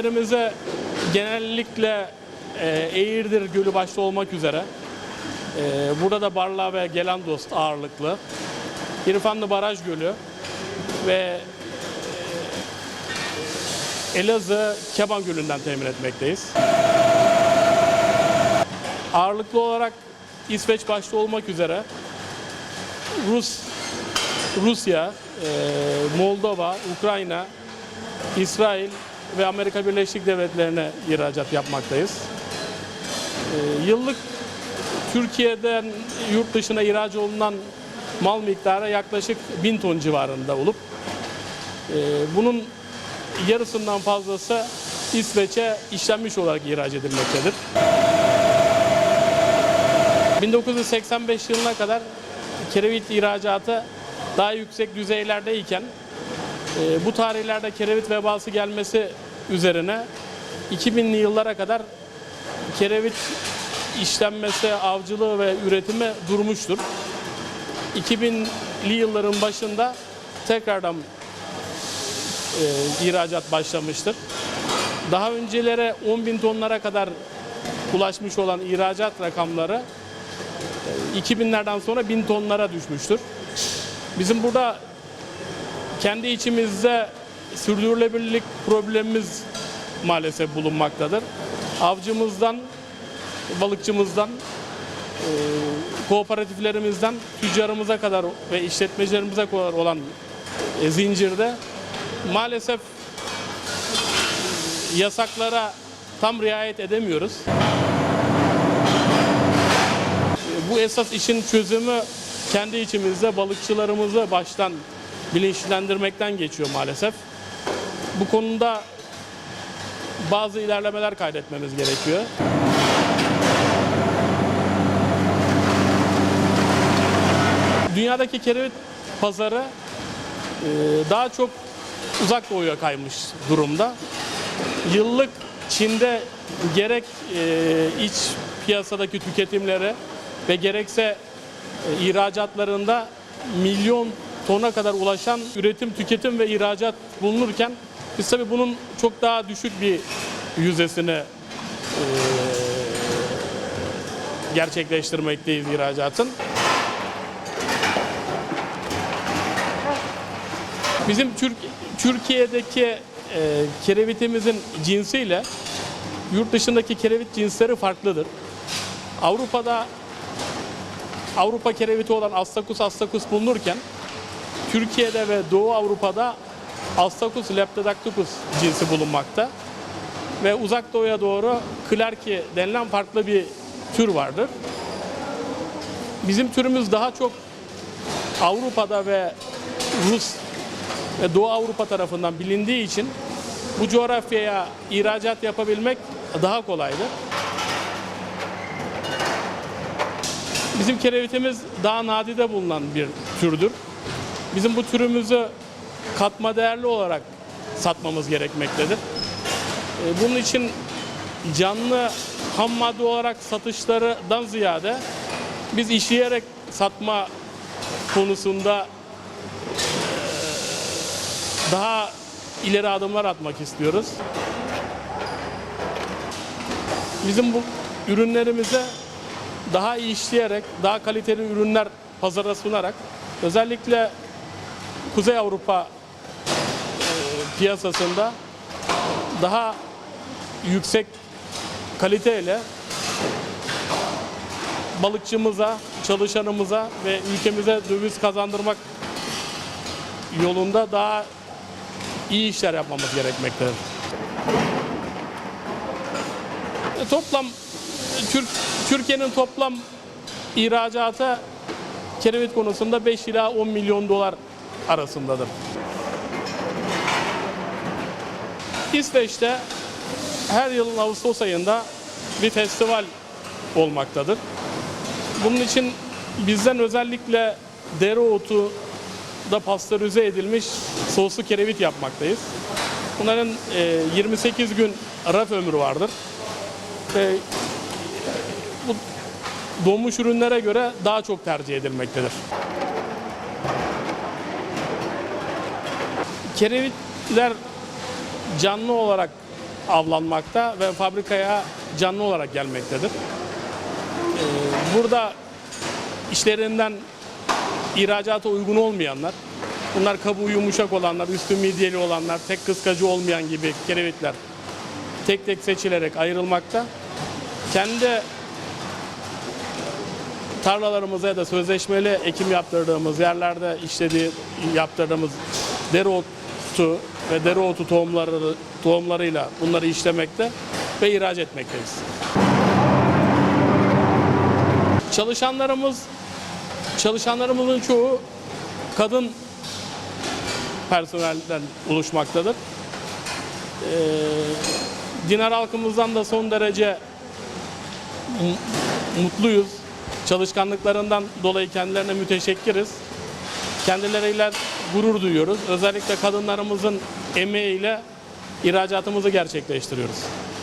Ürünlerimize genellikle e, Eğirdir Gölü başta olmak üzere e, burada da Barla ve Gelandost ağırlıklı İrfanlı Baraj Gölü ve e, Elazığ Keban Gölü'nden temin etmekteyiz. Ağırlıklı olarak İsveç başta olmak üzere Rus, Rusya, Moldova, Ukrayna, İsrail ve Amerika Birleşik Devletleri'ne ihracat yapmaktayız. Ee, Yıllık Türkiye'den yurt dışına ihraç olunan mal miktarı yaklaşık 1000 ton civarında olup e, bunun yarısından fazlası İsveç'e işlenmiş olarak ihraç edilmektedir. 1985 yılına kadar kerevit ihracatı daha yüksek düzeylerdeyken e, bu tarihlerde kerevit vebası gelmesi üzerine 2000'li yıllara kadar kerevit işlenmesi, avcılığı ve üretimi durmuştur. 2000'li yılların başında tekrardan e, ihracat başlamıştır. Daha öncelere 10 bin tonlara kadar ulaşmış olan ihracat rakamları e, 2000'lerden sonra 1000 tonlara düşmüştür. Bizim burada kendi içimizde sürdürülebilirlik problemimiz maalesef bulunmaktadır. Avcımızdan, balıkçımızdan, e, kooperatiflerimizden tüccarımıza kadar ve işletmecilerimize kadar olan e, zincirde maalesef yasaklara tam riayet edemiyoruz. E, Bu esas işin çözümü kendi içimizde balıkçılarımızı baştan bilinçlendirmekten geçiyor maalesef. Bu konuda bazı ilerlemeler kaydetmemiz gerekiyor. Dünyadaki kerevit pazarı e, daha çok uzak doğuya kaymış durumda. Yıllık Çin'de gerek e, iç piyasadaki tüketimleri ve gerekse e, ihracatlarında milyon tona kadar ulaşan üretim, tüketim ve ihracat bulunurken biz tabii bunun çok daha düşük bir yüzdesini e, gerçekleştirmekteyiz ihracatın. Bizim Türk, Türkiye'deki e, kerevitimizin cinsiyle yurt dışındaki kerevit cinsleri farklıdır. Avrupa'da Avrupa kereviti olan Astakus astakus bulunurken Türkiye'de ve Doğu Avrupa'da Astakus leptodactycus cinsi bulunmakta. Ve uzak doğuya doğru Clarki denilen farklı bir tür vardır. Bizim türümüz daha çok Avrupa'da ve Rus ve Doğu Avrupa tarafından bilindiği için bu coğrafyaya ihracat yapabilmek daha kolaydır. Bizim kerevitimiz daha nadide bulunan bir türdür. Bizim bu türümüzü katma değerli olarak satmamız gerekmektedir. E, Bunun için canlı ham madde olarak satışlardan ziyade biz işleyerek satma konusunda e, daha ileri adımlar atmak istiyoruz. Bizim bu ürünlerimize daha iyi işleyerek, daha kaliteli ürünler pazara sunarak özellikle Kuzey Avrupa e, piyasasında daha yüksek kaliteyle balıkçımıza, çalışanımıza ve ülkemize döviz kazandırmak yolunda daha iyi işler yapmamız gerekmektedir. E, Toplam Türk Türkiye'nin toplam ihracatı kerevit konusunda 5 ila 10 milyon dolar arasındadır. İsveç'te her yılın Ağustos ayında bir festival olmaktadır. Bunun için bizden özellikle dereotu da pastörize edilmiş soslu kerevit yapmaktayız. Bunların e, 28 gün raf ömrü vardır. Ve bu donmuş ürünlere göre daha çok tercih edilmektedir. Kerevitler canlı olarak avlanmakta ve fabrikaya canlı olarak gelmektedir. Ee, Burada işlerinden ihracata uygun olmayanlar, bunlar kabuğu yumuşak olanlar, üstü midyeli olanlar, tek kıskacı olmayan gibi kerevitler tek tek seçilerek ayrılmakta. Kendi tarlalarımıza ya da sözleşmeli ekim yaptırdığımız yerlerde işlediği yaptırdığımız dereotu ve dereotu tohumları tohumlarıyla bunları işlemekte ve ihraç etmekteyiz. Çalışanlarımız çalışanlarımızın çoğu kadın personelden oluşmaktadır. Ee, Dinar halkımızdan da son derece mu- mutluyuz. Çalışkanlıklarından dolayı kendilerine müteşekkiriz. Kendileriyle gurur duyuyoruz. Özellikle kadınlarımızın emeğiyle ihracatımızı gerçekleştiriyoruz.